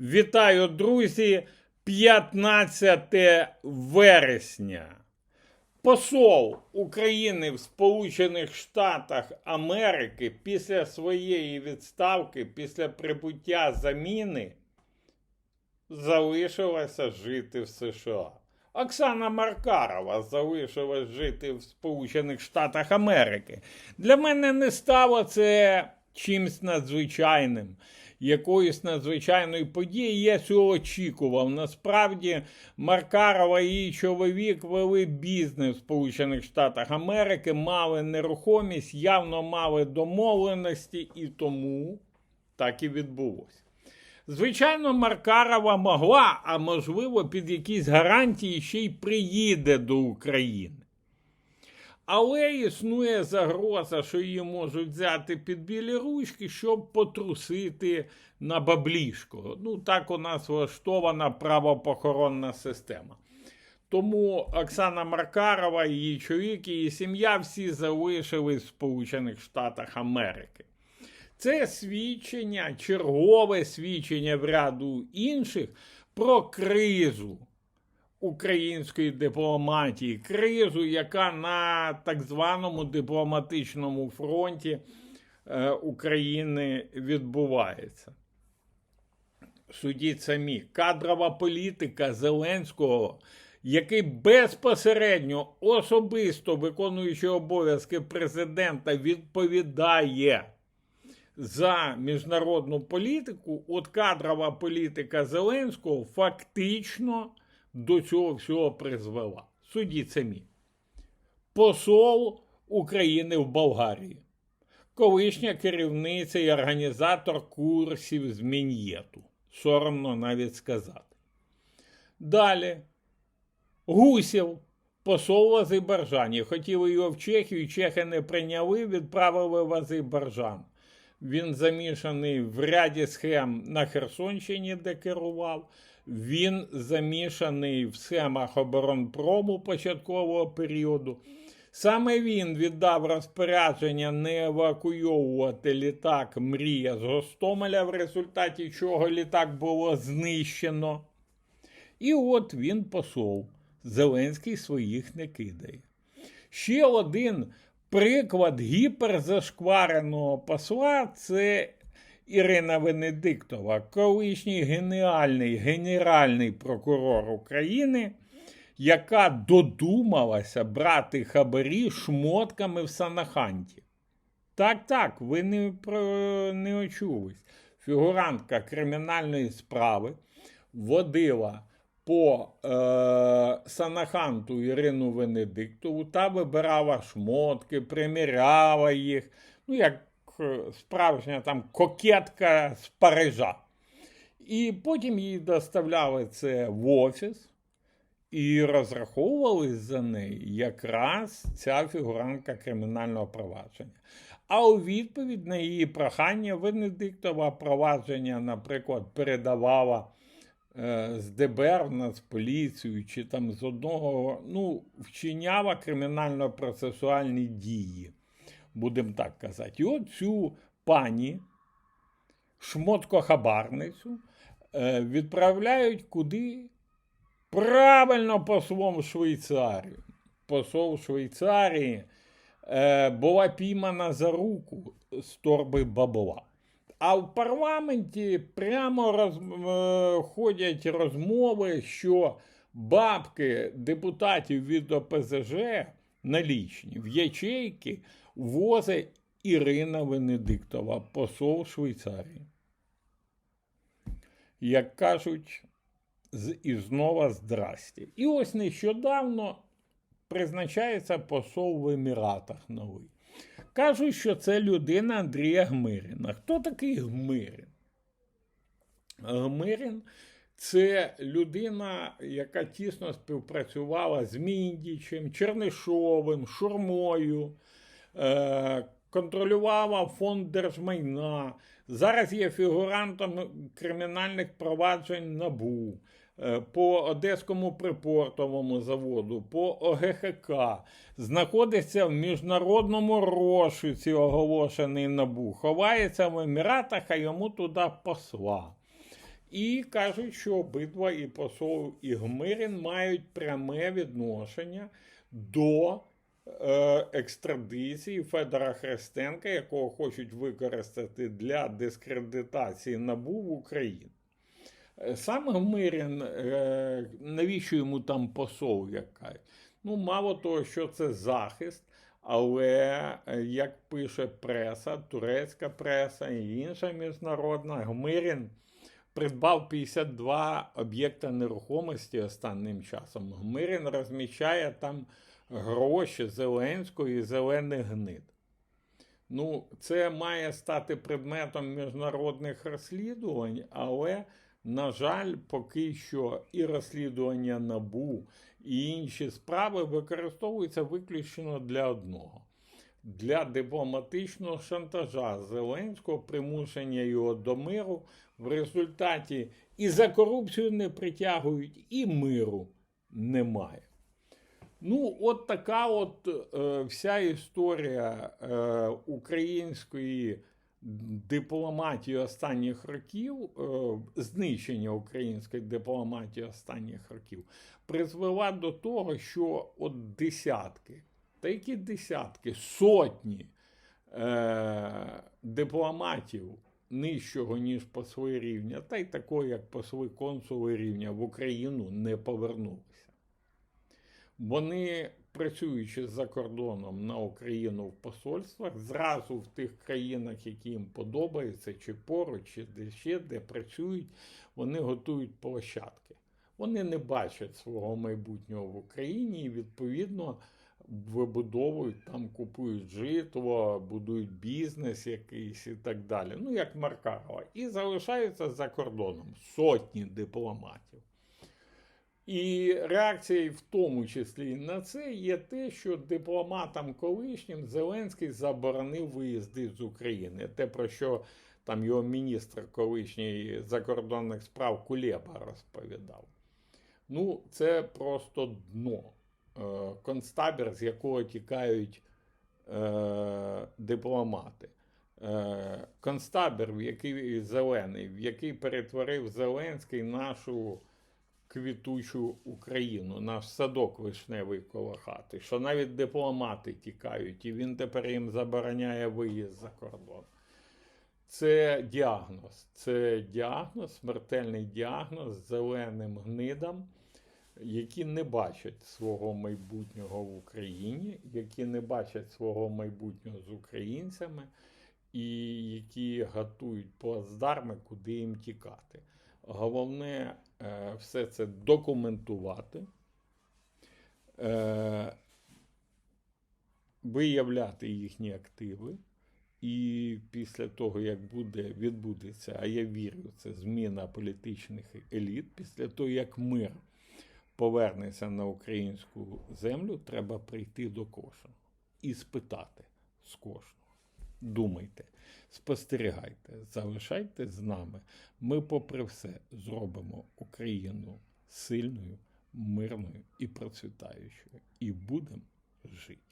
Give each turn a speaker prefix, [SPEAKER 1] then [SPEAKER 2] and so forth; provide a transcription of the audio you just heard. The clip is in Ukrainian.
[SPEAKER 1] Вітаю, друзі! 15 вересня. Посол України в Сполучених Штатах Америки після своєї відставки, після прибуття заміни, залишилася жити в США. Оксана Маркарова залишилась жити в Сполучених Штатах Америки. Для мене не стало це чимсь надзвичайним, якоюсь надзвичайною подією. Я цього очікував. Насправді, Маркарова і її чоловік вели бізнес в Сполучених Штатах Америки, мали нерухомість, явно мали домовленості, і тому так і відбулося. Звичайно, Маркарова могла, а можливо, під якісь гарантії ще й приїде до України. Але існує загроза, що її можуть взяти під білі ручки, щоб потрусити на баблішко. Ну, так у нас влаштована правопохоронна система. Тому Оксана Маркарова, її чоловік, її сім'я всі залишились в Сполучених Штатах Америки. Це свідчення, чергове свідчення в ряду інших про кризу української дипломатії, кризу, яка на так званому дипломатичному фронті е, України відбувається. Судіть самі, кадрова політика Зеленського, який безпосередньо особисто виконуючи обов'язки президента, відповідає за міжнародну політику, от кадрова політика Зеленського фактично до цього всього призвела. Судіть самі. Посол України в Болгарії, колишня керівниця і організатор курсів з Мін'єту. Соромно навіть сказати. Далі. Гусєв, посол в Азербайджані. Хотіли його в Чехію, чехи не прийняли, відправили в Азербайджан. Він замішаний в ряді схем на Херсонщині, де керував. Він замішаний в схемах оборонпрому початкового періоду. Саме він віддав розпорядження не евакуйовувати літак Мрія з Гостомеля, в результаті чого літак було знищено. І от він посол. Зеленський своїх не кидає. Ще один приклад гіперзашквареного посла це Ірина Венедиктова, колишній геніальний генеральний прокурор України, яка додумалася брати хабарі шмотками в Санаханті. Так, так, ви не, про, не очулись. Фігурантка кримінальної справи водила по е, Санаханту Ірину Венедиктову та вибирала шмотки, приміряла їх, ну, як справжня там кокетка з Парижа. І потім їй доставляли це в офіс і розраховували за неї якраз ця фігурантка кримінального провадження. А у відповідь на її прохання Венедиктова провадження, наприклад, передавала е, з ДБР в Нацполіцію чи там з одного, ну, вчиняла кримінально-процесуальні дії, будемо так казати. І от цю пані, шмотко-хабарницю, е, відправляють куди? Правильно послом Швейцарію. Посол Швейцарії е, була піймана за руку з торби бабла. А в парламенті прямо роз, е, ходять розмови, що бабки депутатів від ОПЗЖ налічні в ячейки возить Ірина Венедиктова, посол Швейцарії. Як кажуть, і знову здрасті. І ось нещодавно призначається посол в Еміратах новий. Кажуть, що це людина Андрія Гмиріна. Хто такий Гмирін? Гмирін це людина, яка тісно співпрацювала з Міндічем, Чернишовим, Шурмою, е- контролювала фонд держмайна. Зараз є фігурантом кримінальних проваджень НАБУ. е, По Одеському припортовому заводу, по ОГХК, знаходиться в міжнародному розшуці, оголошений НАБУ, ховається в Еміратах, а йому туди посла. І кажуть, що обидва і посол, і Гмирін мають пряме відношення до е, екстрадиції Федора Христенка, якого хочуть використати для дискредитації НАБУ в Україні. Е, Сам Гмирін, е, навіщо йому там посол, як кажуть? Ну, мало того, що це захист, але як пише преса, турецька преса і інша міжнародна, Гмирін придбав 52 об'єкта нерухомості останнім часом. Гмирін розміщає там гроші Зеленського і зелених гнид. Ну, це має стати предметом міжнародних розслідувань, але, на жаль, поки що і розслідування НАБУ, і інші справи використовуються виключно для одного. Для дипломатичного шантажа Зеленського, примушення його до миру, в результаті і за корупцію не притягують, і миру немає. Ну, от така от е, вся історія е, української дипломатії останніх років, е, знищення української дипломатії останніх років, призвела до того, що от десятки, та які десятки, сотні е, дипломатів нижчого, ніж посли рівня, та й такої, як посли консули рівня в Україну не повернулися. Вони, працюючи за кордоном на Україну в посольствах, зразу в тих країнах, які їм подобаються, чи поруч, чи де ще, де працюють, вони готують площадки. Вони не бачать свого майбутнього в Україні і, відповідно, вибудовують там, купують житло, будують бізнес якийсь і так далі. Ну, як Маркарова. І залишаються за кордоном сотні дипломатів. І реакцією в тому числі на це є те, що дипломатам колишнім Зеленський заборонив виїзди з України. Те, про що там його міністр колишній закордонних справ Кулеба розповідав. Ну, це просто дно. Е, Концтабір, з якого тікають е, дипломати. Е, концтабір, в який зелений, в який перетворив Зеленський нашу квітучу Україну, наш садок вишневий коло хати, що навіть дипломати тікають, і він тепер їм забороняє виїзд за кордон. Це діагноз. Це діагноз, смертельний діагноз зеленим гнидам, які не бачать свого майбутнього в Україні, які не бачать свого майбутнього з українцями, і які готують плацдарми, куди їм тікати. Головне е, все це документувати, е, виявляти їхні активи. І після того, як буде, відбудеться, а я вірю, це зміна політичних еліт, після того, як мир повернеться на українську землю, треба прийти до кожного і спитати з кожного. Думайте, спостерігайте, залишайте з нами. Ми, попри все, зробимо Україну сильною, мирною і процвітаючою. І будемо жити.